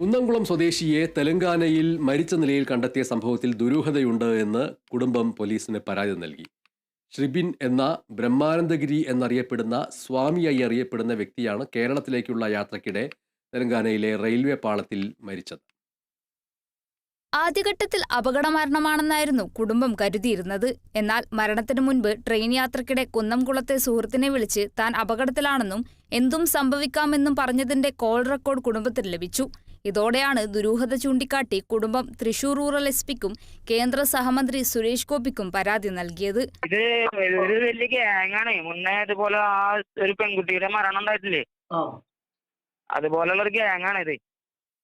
കുന്നംകുളം സ്വദേശിയെ തെലങ്കാനയിൽ മരിച്ച നിലയിൽ കണ്ടെത്തിയ സംഭവത്തിൽ ദുരൂഹതയുണ്ട് എന്ന് കുടുംബം പോലീസിന് പരാതി നൽകി. ഷ്രിബിൻ എന്ന ബ്രഹ്മാനന്ദഗിരി എന്നറിയപ്പെടുന്ന സ്വാമിയായി അറിയപ്പെടുന്ന വ്യക്തിയാണ് കേരളത്തിലേക്കുള്ള യാത്രക്കിടെ തെലങ്കാനയിലെ റെയിൽവേ പാളത്തിൽ മരിച്ചത്. ആദ്യഘട്ടത്തിൽ അപകടമരണമാണെന്നായിരുന്നു കുടുംബം കരുതിയിരുന്നത്. എന്നാൽ മരണത്തിനു മുൻപ് ട്രെയിൻ യാത്രക്കിടെ കുന്നംകുളത്തെ സുഹൃത്തിനെ വിളിച്ച് താൻ അപകടത്തിലാണെന്നും എന്തും സംഭവിക്കാമെന്നും പറഞ്ഞതിന്റെ കോൾ റെക്കോർഡ് കുടുംബത്തിന് ലഭിച്ചു. ഇതോടെയാണ് ദുരൂഹത ചൂണ്ടിക്കാട്ടി കുടുംബം തൃശൂർ റൂറൽ എസ് പിക്കും കേന്ദ്ര സഹമന്ത്രി സുരേഷ് ഗോപിക്കും പരാതി നൽകിയത്. ഇത് ഒരു വലിയ ഗ്യാങ്ങാണ് മുന്നേ ഇതുപോലെ ആ ഒരു പെൺകുട്ടിയുടെ മരണം ഉണ്ടായിട്ടില്ലേ? ആ. അതുപോലുള്ള ഒരു ഗ്യാങ്ങാണ് ഇത്.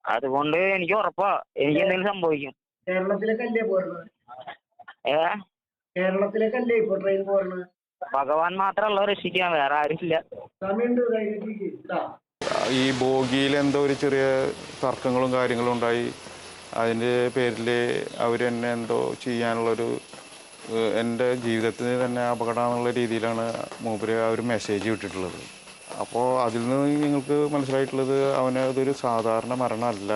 അതുകൊണ്ട് എനിക്ക് ഉറപ്പാ. എനിക്ക് എന്തെങ്കിലും സംഭവിക്കും. കേരളത്തിലേക്കല്ലേ പോരുന്നത്? ഏ? കേരളത്തിലേക്കല്ലേ ഇപ്പൊ ട്രെയിൻ പോരുന്നത്? ഭഗവാൻ മാത്രമല്ല രക്ഷിക്കാൻ. വേറെ ആരുമില്ല. സമയമുണ്ട്. ധൈര്യത്തിലേക്ക്. കേട്ടാ ഈ ബോഗിയിൽ എന്തോ ഒരു ചെറിയ തർക്കങ്ങളും കാര്യങ്ങളും ഉണ്ടായി. അതിന്റെ പേരിൽ അവർ എന്നെ എന്തോ ചെയ്യാനുള്ളൊരു എന്റെ ജീവിതത്തിന് തന്നെ അപകടമാണെന്നുള്ള രീതിയിലാണ് മൂപ്പര് ആ ഒരു മെസ്സേജ് വിട്ടിട്ടുള്ളത് അപ്പോൾ അതിൽ നിന്ന് നിങ്ങൾക്ക് മനസ്സിലായിട്ടുള്ളത് അവന് അതൊരു സാധാരണ മരണമല്ല.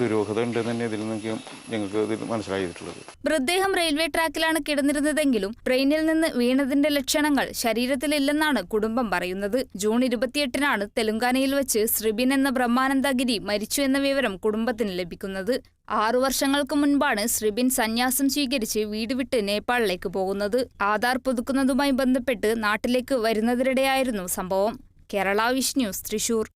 ദുരൂഹത തന്നെ ഇതിൽ നിന്നൊക്കെ ഞങ്ങൾക്ക് മനസ്സിലായിട്ടുള്ളത്. മൃതദേഹം റെയിൽവേ ട്രാക്കിലാണ് കിടന്നിരുന്നതെങ്കിലും ട്രെയിനിൽ നിന്ന് വീണതിന്റെ ലക്ഷണങ്ങൾ ശരീരത്തിലില്ലെന്നാണ് കുടുംബം പറയുന്നത്. ജൂൺ ഇരുപത്തിയെട്ടിനാണ് തെലുങ്കാനയിൽ വെച്ച് ശ്രിബിൻ എന്ന ബ്രഹ്മാനന്ദഗിരി മരിച്ചു എന്ന വിവരം കുടുംബത്തിന് ലഭിക്കുന്നത്. ആറു വർഷങ്ങൾക്ക് മുൻപാണ് ശ്രിബിൻ സന്യാസം സ്വീകരിച്ച് വീട് വിട്ട് നേപ്പാളിലേക്ക് പോകുന്നത്. ആധാർ പുതുക്കുന്നതുമായി ബന്ധപ്പെട്ട് നാട്ടിലേക്ക് വരുന്നതിനിടെയായിരുന്നു സംഭവം. കേരള വിഷ് ന്യൂസ് തൃശൂർ.